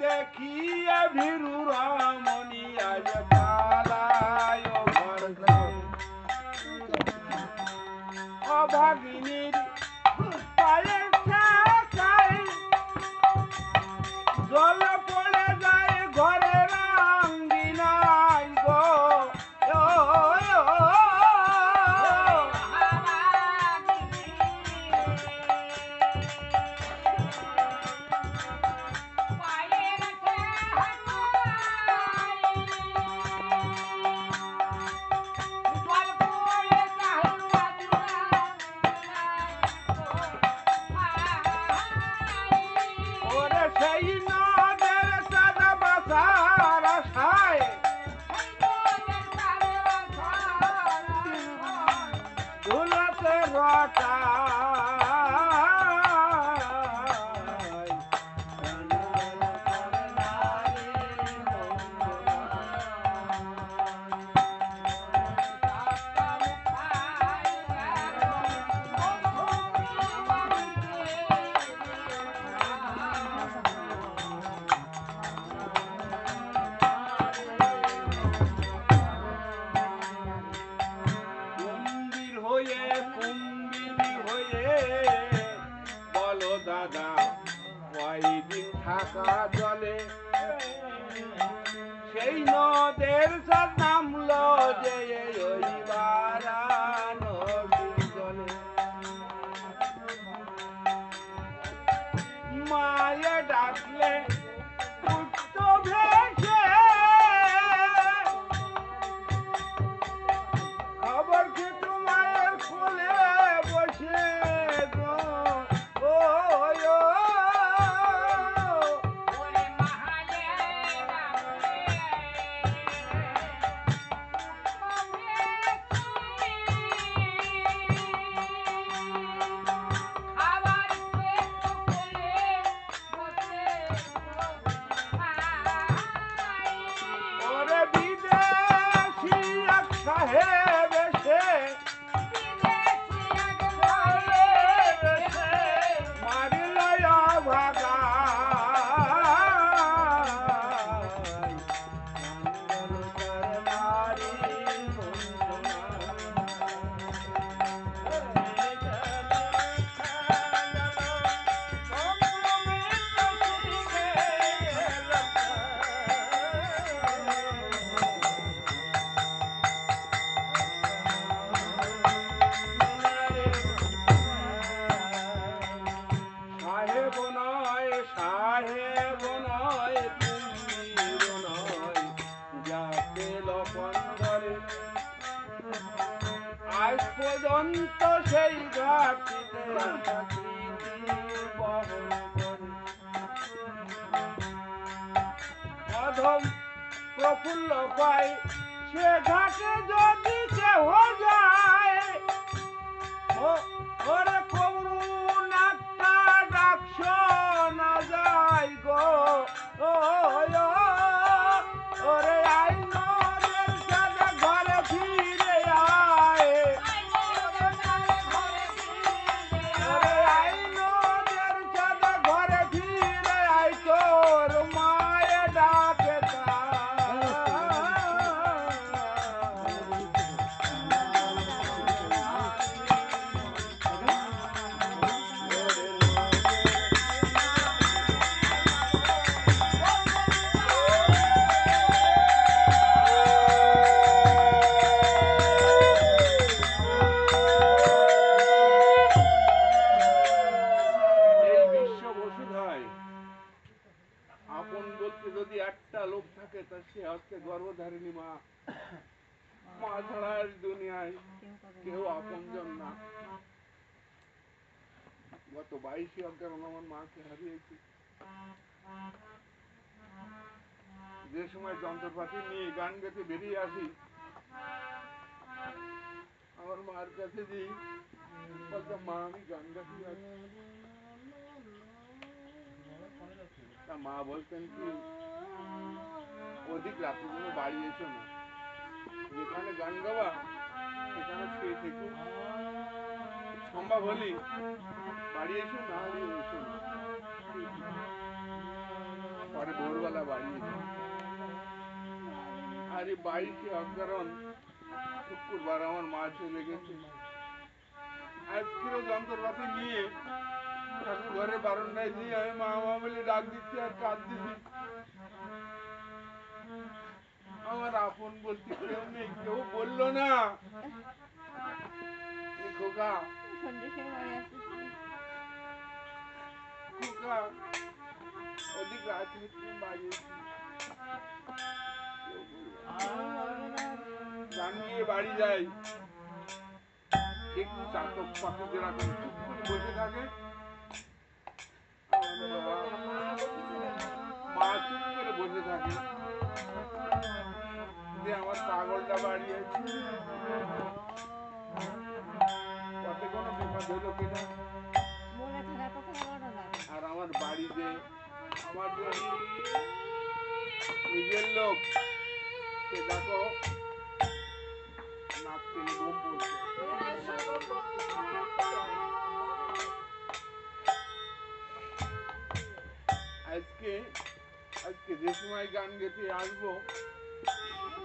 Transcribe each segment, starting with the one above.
দেখিয়া ভীরু রাম। পর্যন্ত সেই ঘাটিতে প্রফুল্ল পাই সে ঘাটে যদি কেহ যায় আপনজন না। গত বাইশে অজ্ঞান আমার মাকে হারিয়েছি। যে সময় যন্ত্রপাতি নিয়ে গান গেতে বেরিয়ে আসি, আমার মার কাছে যে বলতাম মা, আমি গান গাছি তা মা বলতেন কি, অধিক রাত্রিগুলো বাড়ি এসো না। যেখানে গান গাওয়া সম্ভব হলে? বাড়ি এসো না এসো পরে ভোরবেলা বাড়ি বাড়িতে অকারণ আমার মা চলে গেছে। যন্ত্রপাতি নিয়ে ঠাকুর ঘরে বারণায় দিয়ে আমি মা মা বলে ডাক দিচ্ছি আর কাঁদ দিচ্ছি আমার আপন বলতে কেউ নেই, কেউ বলল না। খোকা। খোকা বাড়ি যাই। একটু চাতক পাখি যেরকম বসে থাকে। মা চুপ করে বসে থাকে। যে আমার পাগলটা বাড়ি আছে পথে কোনো বিপদ হলো কিনা? আর আমার বাড়িতে আমার নিজের লোক। সে দেখো আজকে আজকে যে সময় গান গেতে আসব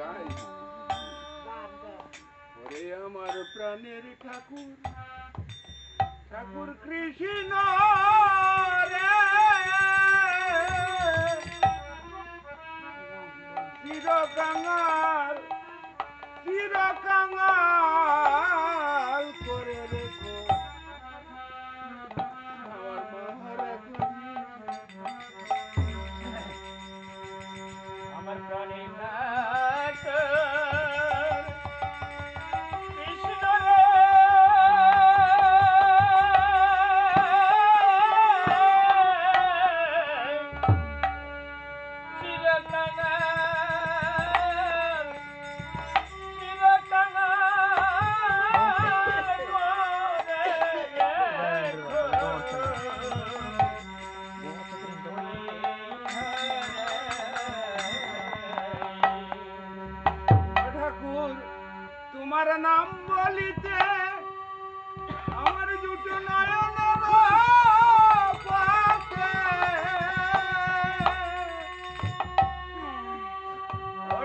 গাই ওরে আমার প্রাণের ঠাকুর ঠাকুর কৃষ্ণ রে। চির কাঙাল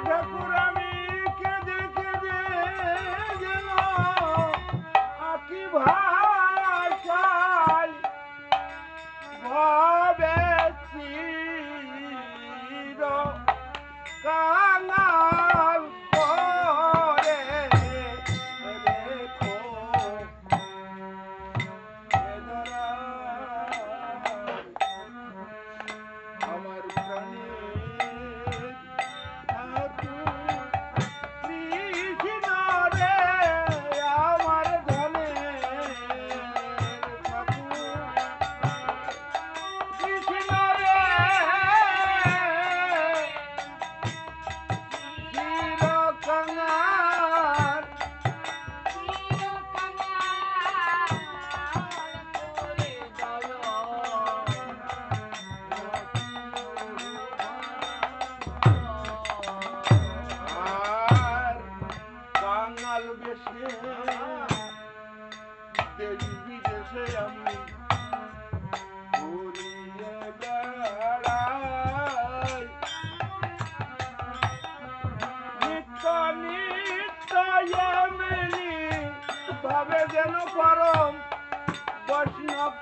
ঠাকুর আমি কেঁদে কেঁদে গেল। আকি ভাষায় যেন পরম বৈষ্ণব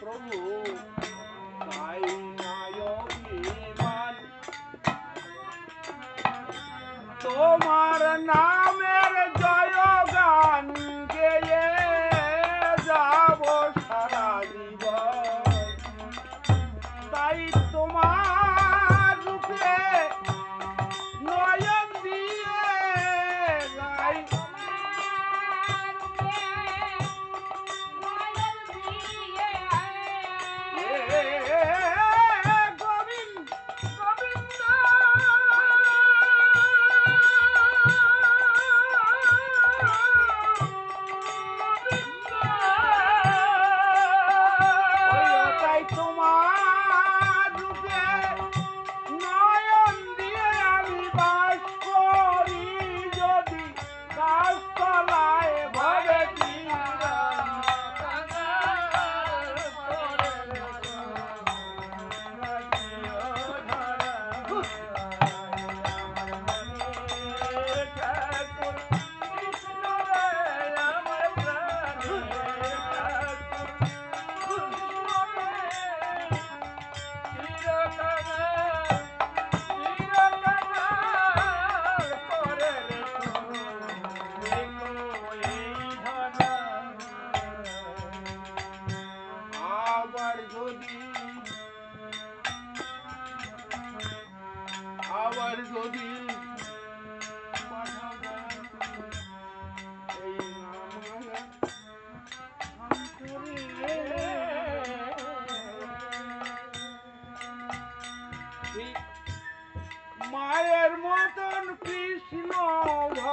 প্রভু চাই না অভিমান তোমার নামের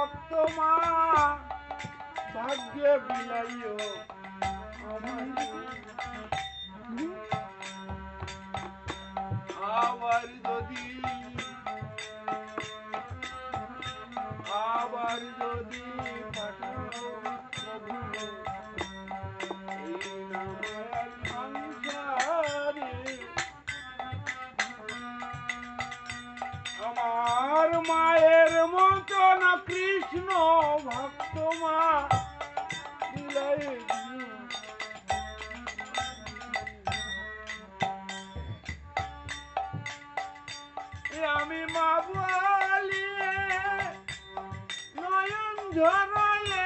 ভক্ত মা ভাগ্যে বিলাইও আবার যদি আবার যদি আমার মায়ের কৃষ্ণ ভক্ত মা বিলাই আমি মা বলিয়ে নয়ন ঝরালে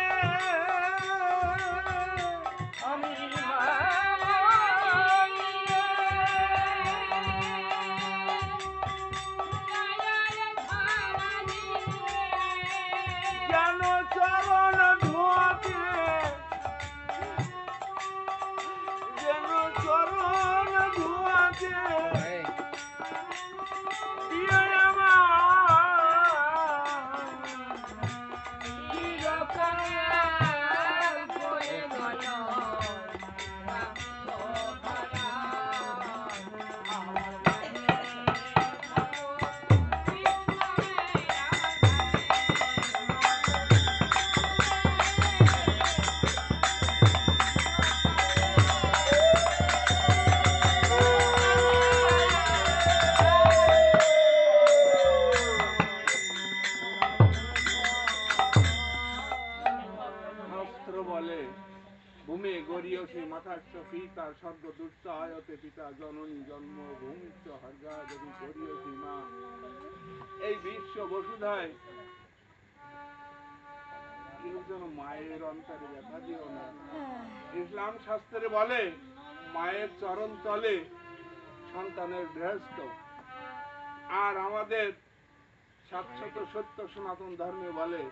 শাস্ত্র এই বিশ্ব বসুধায়, কেউ যেন মায়ের অন্তরে ব্যথা দিও না। ইসলাম শাস্ত্রে বলে, মায়ের চরণ তলে সন্তানের গৃহস্থ আর আমাদের শাশ্বত সত্য সনাতন ধর্মে বলে,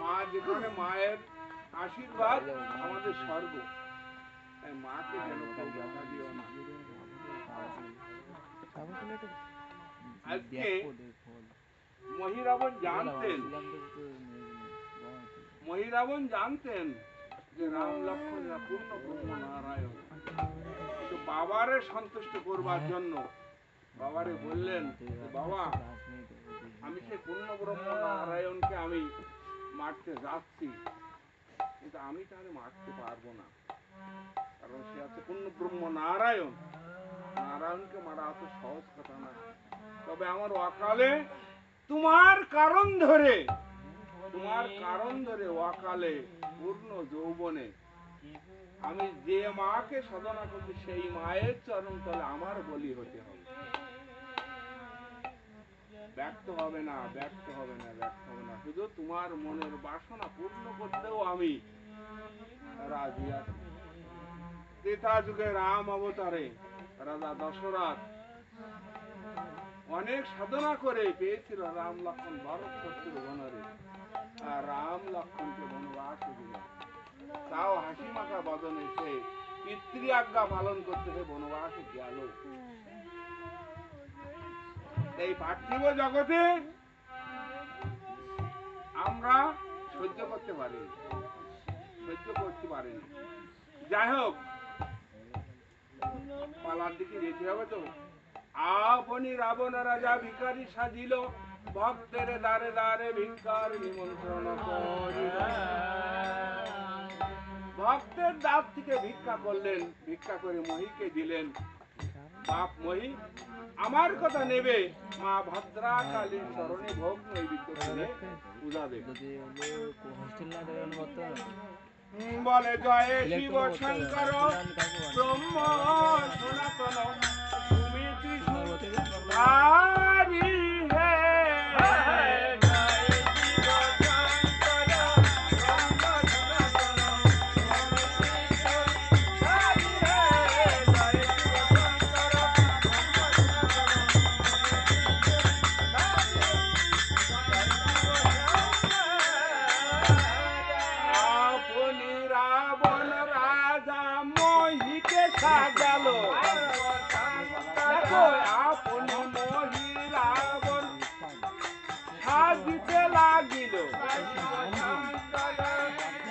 মা যেখানে মায়ের আশীর্বাদ, আমাদের স্বর্গ। জানতেন যে রাম লক্ষ্মণেরা পূর্ণ ব্রহ্ম নারায়ণ বাবারে সন্তুষ্ট করবার জন্য বাবারে বললেন বাবা, আমি সেই পূর্ণ ব্রহ্ম নারায়ণকে আমি মারতে যাচ্ছি, কিন্তু আমি তাহলে মারতে পারব না। ব্রহ্ম নারায়ণ। নারায়ণকে মারা অত সহজ কথা না। তবে আমার অকালে তোমার কারণ ধরে, তোমার কারণ ধরে অকালে পূর্ণ যৌবনে আমি যে মাকে সাধনা করছি, সেই মায়ের চরণ তলে আমার বলি হতে হবে। ব্যক্ত হবে না ব্যক্ত হবে না ব্যক্ত হবে না। শুধু তোমার মনের বাসনা পূর্ণ করতেও আমি রাজি আছি। ত্রেতা যুগে রাম অবতারে, রাজা দশরথ অনেক সাধনা করে পেয়েছিল রাম লক্ষণ ভারত শত্রু বনরে। আর রাম লক্ষণকে বনবাস দিল। তাও হাসি মাখা বদনে সে পিতৃ আজ্ঞা পালন করতে সে বনবাসে গেল। এই পার্থিব জগতে আমরা সহ্য করতে পারি, সহ্য করতে পারিনি। যাই হোক পালার দিকে যেতে হবে তো? আপনি রাবণ রাজা ভিখারি সাজিল ভক্তের দ্বারে দ্বারে ভিক্ষার নিমন্ত্রণ ভক্তের দাঁত থেকে ভিক্ষা করলেন ভিক্ষা করে মহিকে দিলেন। বাপ মহি আমার কথা নেবে? মা ভদ্রা কালীর চরণে ভোগ নৈবেদ্য করে পূজা দেবে। বলে জয় শিব শঙ্কর ব্রহ্ম সনাতন।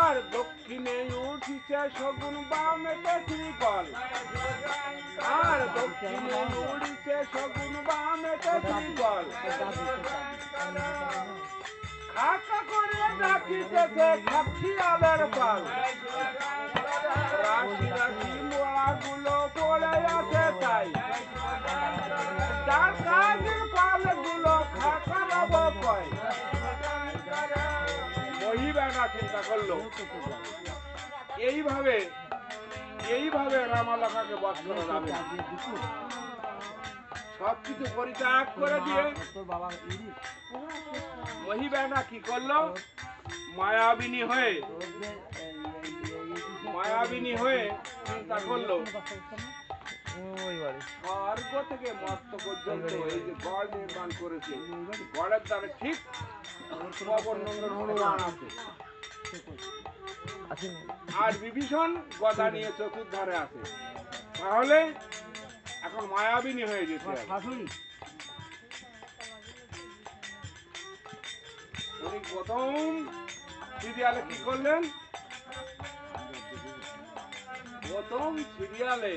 আর দক্ষিণে উঠিছে শগুন বামেতে শ্রীকল আর দক্ষিণে উড়িছে শগুন বামেতে শ্রীকল খাকা করে ডাকিতেছে আলের পাল। এইভাবে এইভাবে রামালাখাকে বধ করা যাবে না। সবকিছু পরিত্যাগ করে দিয়ে মহিবেনা কি করল? মায়াবিনী হয়ে মায়াবিনী হয়ে চিন্তা করল। স্বর্গ থেকে মস্ত পর্যন্ত এই যে গড় নির্মাণ করেছে, গড়ের দ্বারা ঠিক হনুমান আছে। আর বিভীষণ গদা নিয়ে চতুর্ধারে আছে তাহলে এখন মায়াবিনী হয়ে গেছে উনি প্রথম সিরিয়ালে কি করলেন? প্রথম সিরিয়ালে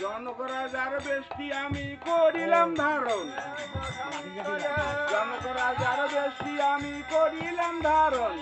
জনকরাজার বেশটি আমি করিলাম ধারণ। জনকরাজার বেশটি আমি করিলাম ধারণ।